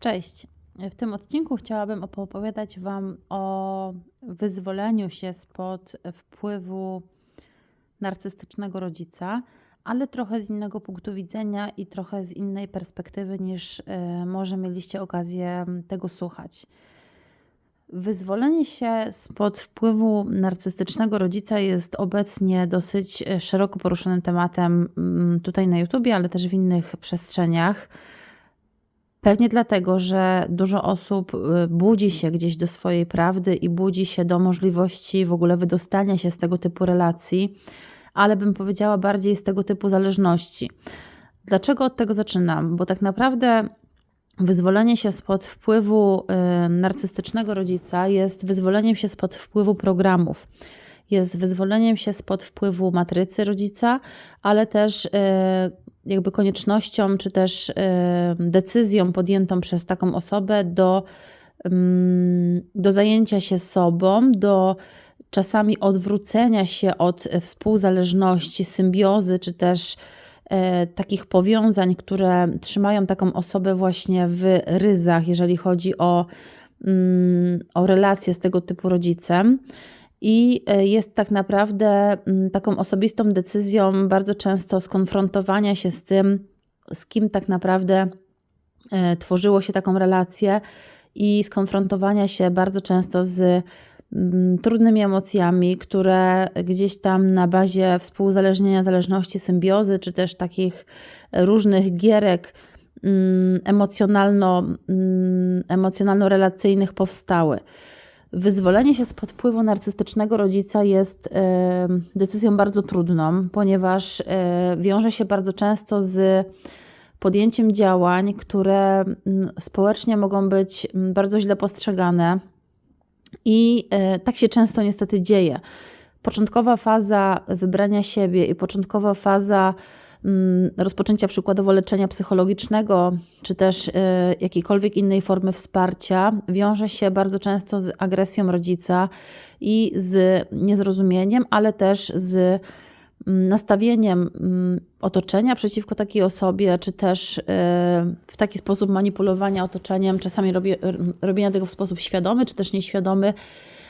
Cześć. W tym odcinku chciałabym opowiadać Wam o wyzwoleniu się spod wpływu narcystycznego rodzica, ale trochę z innego punktu widzenia i trochę z innej perspektywy niż e, może mieliście okazję tego słuchać. Wyzwolenie się spod wpływu narcystycznego rodzica jest obecnie dosyć e, szeroko poruszonym tematem tutaj na YouTube, ale też w innych przestrzeniach. Pewnie dlatego, że dużo osób y, budzi się gdzieś do swojej prawdy i budzi się do możliwości w ogóle wydostania się z tego typu relacji, ale bym powiedziała bardziej z tego typu zależności. Dlaczego od tego zaczynam? Bo tak naprawdę wyzwolenie się spod wpływu y, narcystycznego rodzica jest wyzwoleniem się spod wpływu programów jest wyzwoleniem się spod wpływu matrycy rodzica, ale też y, jakby koniecznością, czy też decyzją podjętą przez taką osobę do, do zajęcia się sobą, do czasami odwrócenia się od współzależności, symbiozy, czy też e, takich powiązań, które trzymają taką osobę właśnie w ryzach, jeżeli chodzi o, o relacje z tego typu rodzicem i e, jest tak naprawdę mm, taką osobistą decyzją bardzo często skonfrontowania się z tym, z kim tak naprawdę e, tworzyło się taką relację i skonfrontowania się bardzo często z mm, trudnymi emocjami, które gdzieś tam na bazie współzależnienia, zależności, symbiozy, czy też takich różnych gierek mm, emocjonalno, emocjonalno-relacyjnych powstały. Wyzwolenie się spod wpływu narcystycznego rodzica jest decyzją bardzo trudną, ponieważ e, wiąże się bardzo często z podjęciem działań, które społecznie mogą być bardzo źle postrzegane. I e, tak się często niestety dzieje. Początkowa faza wybrania siebie i początkowa faza rozpoczęcia przykładowo leczenia psychologicznego, czy też y, jakiejkolwiek innej formy wsparcia, wiąże się bardzo często z agresją rodzica i z niezrozumieniem, ale też z mm, nastawieniem mm, otoczenia przeciwko takiej osobie, czy też y, w taki sposób manipulowania otoczeniem, czasami robienia tego w sposób świadomy, czy też nieświadomy,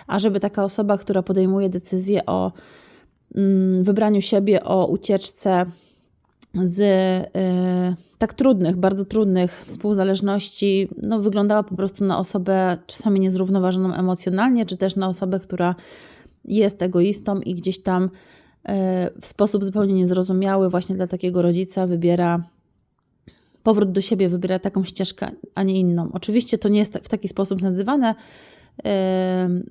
ażeby taka osoba, która podejmuje decyzję o wybraniu siebie, o ucieczce, z y, tak trudnych, bardzo trudnych współzależności, no, wyglądała po prostu na osobę czasami niezrównoważoną emocjonalnie, czy też na osobę, która jest egoistą i gdzieś tam y, w sposób zupełnie niezrozumiały, właśnie dla takiego rodzica wybiera powrót do siebie, wybiera taką ścieżkę, a nie inną. Oczywiście to nie jest w taki sposób nazywane, y,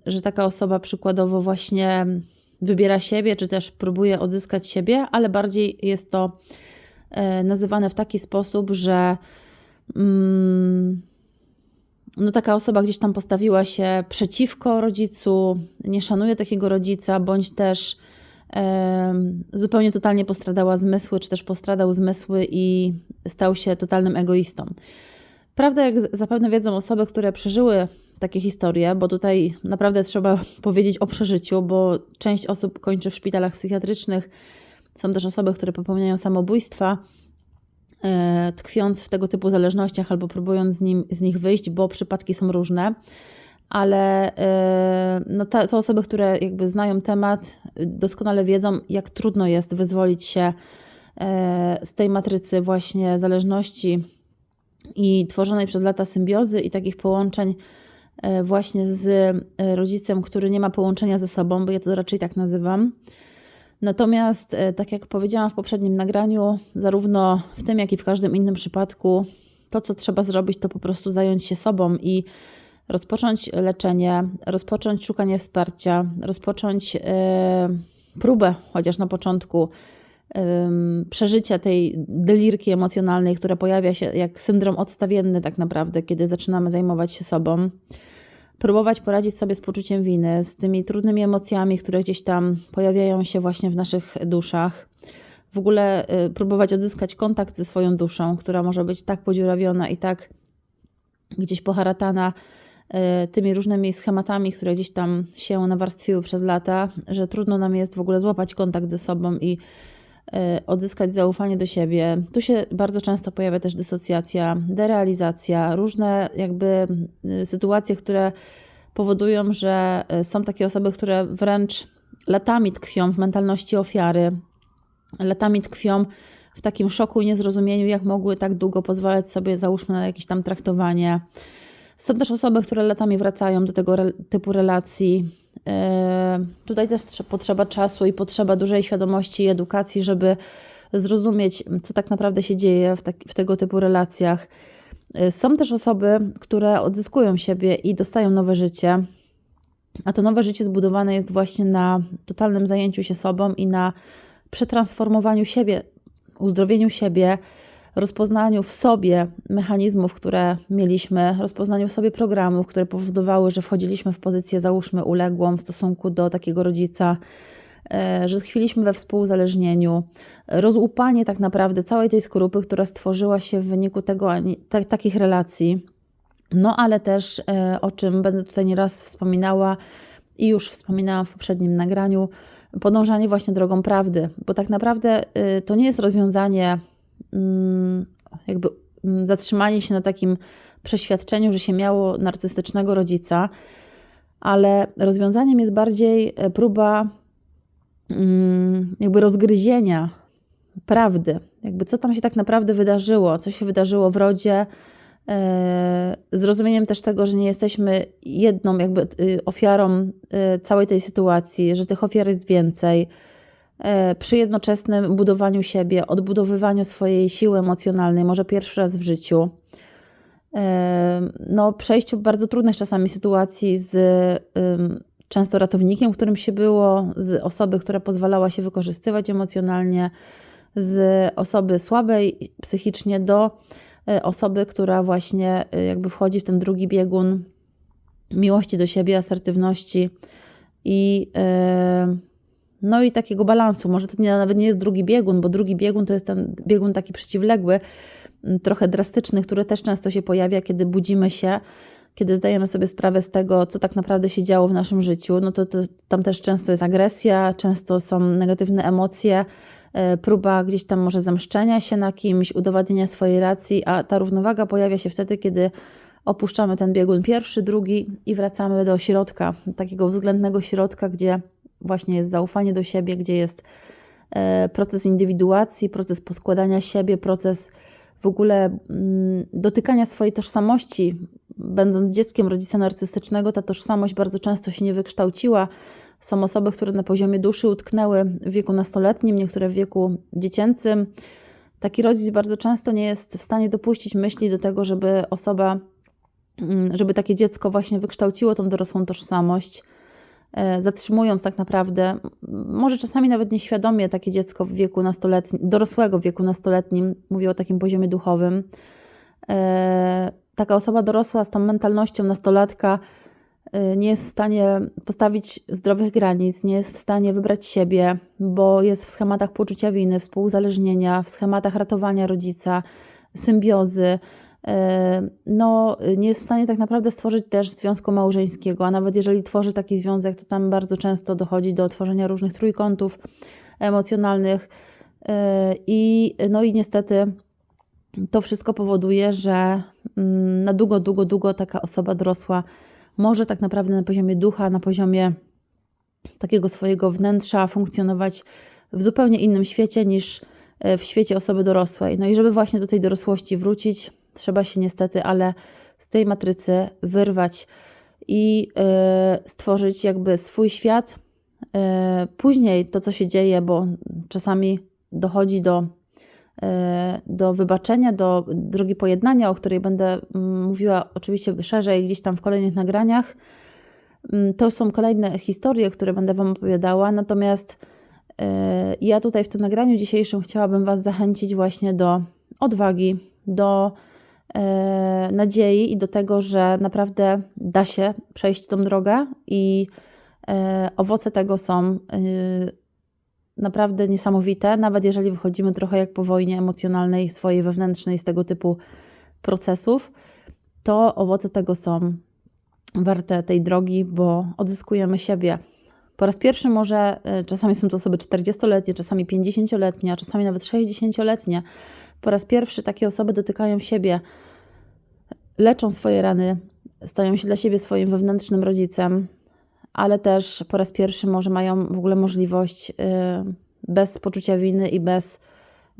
że taka osoba przykładowo właśnie wybiera siebie, czy też próbuje odzyskać siebie, ale bardziej jest to nazywane w taki sposób, że mm, no taka osoba gdzieś tam postawiła się przeciwko rodzicu, nie szanuje takiego rodzica, bądź też e, zupełnie totalnie postradała zmysły, czy też postradał zmysły i stał się totalnym egoistą. Prawda, jak zapewne wiedzą osoby, które przeżyły takie historie, bo tutaj naprawdę trzeba powiedzieć o przeżyciu, bo część osób kończy w szpitalach psychiatrycznych, są też osoby, które popełniają samobójstwa, e, tkwiąc w tego typu zależnościach albo próbując z, nim, z nich wyjść, bo przypadki są różne. Ale e, no te, te osoby, które jakby znają temat, doskonale wiedzą, jak trudno jest wyzwolić się e, z tej matrycy właśnie zależności i tworzonej przez lata symbiozy i takich połączeń właśnie z rodzicem, który nie ma połączenia ze sobą, bo ja to raczej tak nazywam. Natomiast, e, tak jak powiedziałam w poprzednim nagraniu, zarówno w tym, jak i w każdym innym przypadku, to co trzeba zrobić, to po prostu zająć się sobą i rozpocząć leczenie, rozpocząć szukanie wsparcia, rozpocząć yy, próbę, chociaż na początku, yy, przeżycia tej delirki emocjonalnej, która pojawia się jak syndrom odstawienny, tak naprawdę, kiedy zaczynamy zajmować się sobą próbować poradzić sobie z poczuciem winy, z tymi trudnymi emocjami, które gdzieś tam pojawiają się właśnie w naszych duszach. W ogóle y, próbować odzyskać kontakt ze swoją duszą, która może być tak podziurawiona i tak gdzieś poharatana y, tymi różnymi schematami, które gdzieś tam się nawarstwiły przez lata, że trudno nam jest w ogóle złapać kontakt ze sobą i odzyskać zaufanie do siebie. Tu się bardzo często pojawia też dysocjacja, derealizacja, różne jakby y, sytuacje, które powodują, że e, są takie osoby, które wręcz latami tkwią w mentalności ofiary, latami tkwią w takim szoku i niezrozumieniu, jak mogły tak długo pozwalać sobie, załóżmy, na jakieś tam traktowanie. Są też osoby, które latami wracają do tego typu relacji. E, tutaj też potrzeba czasu i potrzeba dużej świadomości i edukacji, żeby zrozumieć, co tak naprawdę się dzieje w, w tego typu relacjach. E, są też osoby, które odzyskują siebie i dostają nowe życie, a to nowe życie zbudowane jest właśnie na totalnym zajęciu się sobą i na przetransformowaniu siebie, uzdrowieniu siebie, rozpoznaniu w sobie mechanizmów, które mieliśmy, rozpoznaniu w sobie programów, które powodowały, że wchodziliśmy w pozycję, załóżmy, uległą w stosunku do takiego rodzica, e, że tkwiliśmy we współzależnieniu, rozłupanie tak naprawdę całej tej skorupy, która stworzyła się w wyniku tego, tak, takich relacji. No ale też, e, o czym będę tutaj nieraz wspominała i już wspominałam w poprzednim nagraniu, podążanie właśnie drogą prawdy, bo tak naprawdę e, to nie jest rozwiązanie jakby mm, zatrzymanie się na takim przeświadczeniu, że się miało narcystycznego rodzica, ale rozwiązaniem jest bardziej e, próba mm, jakby rozgryzienia prawdy, jakby co tam się tak naprawdę wydarzyło, co się wydarzyło w rodzie, e, zrozumieniem też tego, że nie jesteśmy jedną jakby y, ofiarą y, całej tej sytuacji, że tych ofiar jest więcej, przy jednoczesnym budowaniu siebie, odbudowywaniu swojej siły emocjonalnej, może pierwszy raz w życiu. E, no, przejściu bardzo trudnych czasami sytuacji z często ratownikiem, którym się było, z osoby, która pozwalała się wykorzystywać emocjonalnie, z osoby słabej psychicznie do e, osoby, która właśnie jakby wchodzi w ten drugi biegun miłości do siebie, asertywności i no i takiego balansu. Może to nie, nawet nie jest drugi biegun, bo drugi biegun to jest ten biegun taki przeciwległy, mm, trochę drastyczny, który też często się pojawia, kiedy budzimy się, kiedy zdajemy sobie sprawę z tego, co tak naprawdę się działo w naszym życiu. No to, to tam też często jest agresja, często są negatywne emocje, e, próba gdzieś tam może zemszczenia się na kimś, udowadnienia swojej racji, a ta równowaga pojawia się wtedy, kiedy opuszczamy ten biegun pierwszy, drugi i wracamy do środka, takiego względnego środka, gdzie właśnie jest zaufanie do siebie, gdzie jest e, proces indywiduacji, proces poskładania siebie, proces w ogóle mm, dotykania swojej tożsamości. Będąc dzieckiem rodzica narcystycznego, ta tożsamość bardzo często się nie wykształciła. Są osoby, które na poziomie duszy utknęły w wieku nastoletnim, niektóre w wieku dziecięcym. Taki rodzic bardzo często nie jest w stanie dopuścić myśli do tego, żeby osoba, mm, żeby takie dziecko właśnie wykształciło tą dorosłą tożsamość zatrzymując tak naprawdę, może czasami nawet nieświadomie takie dziecko w wieku nastoletnim, dorosłego wieku nastoletnim, mówię o takim poziomie duchowym, e, taka osoba dorosła z tą mentalnością nastolatka e, nie jest w stanie postawić zdrowych granic, nie jest w stanie wybrać siebie, bo jest w schematach poczucia winy, współzależnienia, w schematach ratowania rodzica, symbiozy, E, no, nie jest w stanie tak naprawdę stworzyć też związku małżeńskiego, a nawet jeżeli tworzy taki związek, to tam bardzo często dochodzi do tworzenia różnych trójkątów emocjonalnych e, i no i niestety to wszystko powoduje, że mm, na długo, długo, długo taka osoba dorosła może tak naprawdę na poziomie ducha, na poziomie takiego swojego wnętrza funkcjonować w zupełnie innym świecie niż e, w świecie osoby dorosłej. No i żeby właśnie do tej dorosłości wrócić, Trzeba się niestety, ale z tej matrycy wyrwać i y, stworzyć jakby swój świat. Y, później to, co się dzieje, bo czasami dochodzi do, y, do wybaczenia, do drogi pojednania, o której będę mm, mówiła oczywiście szerzej gdzieś tam w kolejnych nagraniach. Mm, to są kolejne historie, które będę Wam opowiadała, natomiast ja tutaj w tym nagraniu dzisiejszym chciałabym Was zachęcić właśnie do odwagi, do E, nadziei i do tego, że naprawdę da się przejść tą drogę i e, owoce tego są e, naprawdę niesamowite, nawet jeżeli wychodzimy trochę jak po wojnie emocjonalnej, swojej wewnętrznej z tego typu procesów, to owoce tego są warte tej drogi, bo odzyskujemy siebie. Po raz pierwszy może, czasami są to osoby 40-letnie, czasami 50-letnie, a czasami nawet 60-letnie. Po raz pierwszy takie osoby dotykają siebie, leczą swoje rany, stają się dla siebie swoim wewnętrznym rodzicem, ale też po raz pierwszy może mają w ogóle możliwość y, bez poczucia winy i bez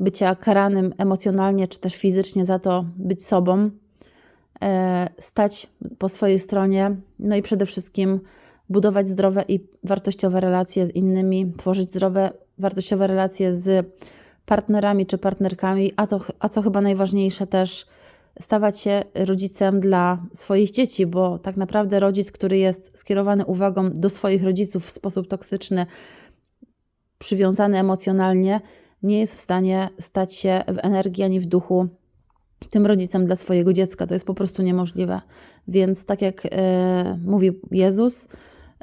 bycia karanym emocjonalnie czy też fizycznie za to być sobą, e, stać po swojej stronie, no i przede wszystkim budować zdrowe i wartościowe relacje z innymi, tworzyć zdrowe, wartościowe relacje z partnerami czy partnerkami, a, to, a co chyba najważniejsze też stawać się rodzicem dla swoich dzieci, bo tak naprawdę rodzic, który jest skierowany uwagą do swoich rodziców w sposób toksyczny, przywiązany emocjonalnie, nie jest w stanie stać się w energii ani w duchu tym rodzicem dla swojego dziecka. To jest po prostu niemożliwe. Więc tak jak e, mówi Jezus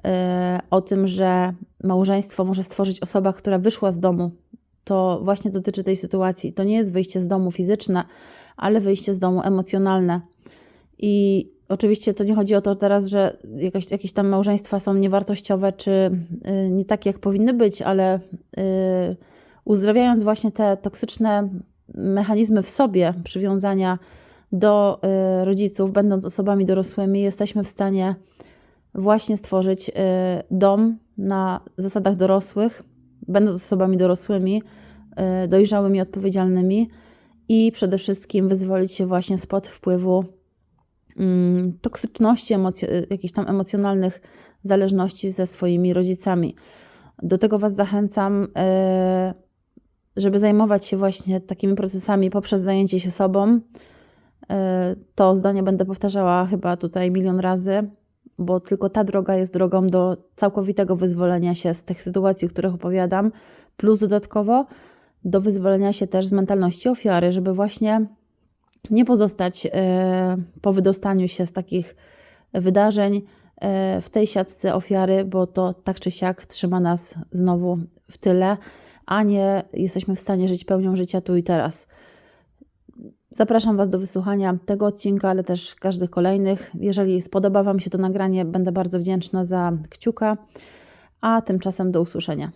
e, o tym, że małżeństwo może stworzyć osoba, która wyszła z domu, to właśnie dotyczy tej sytuacji. To nie jest wyjście z domu fizyczne, ale wyjście z domu emocjonalne. I oczywiście to nie chodzi o to teraz, że jakaś, jakieś tam małżeństwa są niewartościowe, czy y, nie takie, jak powinny być, ale y, uzdrawiając właśnie te toksyczne mechanizmy w sobie przywiązania do y, rodziców, będąc osobami dorosłymi, jesteśmy w stanie właśnie stworzyć dom na zasadach dorosłych, będąc osobami dorosłymi, dojrzałymi, odpowiedzialnymi i przede wszystkim wyzwolić się właśnie spod wpływu mm, toksyczności, jakichś tam emocjonalnych zależności ze swoimi rodzicami. Do tego Was zachęcam, e, żeby zajmować się właśnie takimi procesami poprzez zajęcie się sobą. E, to zdanie będę powtarzała chyba tutaj milion razy, bo tylko ta droga jest drogą do całkowitego wyzwolenia się z tych sytuacji, o których opowiadam, plus dodatkowo do wyzwolenia się też z mentalności ofiary, żeby właśnie nie pozostać e, po wydostaniu się z takich wydarzeń e, w tej siatce ofiary, bo to tak czy siak trzyma nas znowu w tyle, a nie jesteśmy w stanie żyć pełnią życia tu i teraz. Zapraszam Was do wysłuchania tego odcinka, ale też każdych kolejnych. Jeżeli spodoba Wam się to nagranie, będę bardzo wdzięczna za kciuka, a tymczasem do usłyszenia.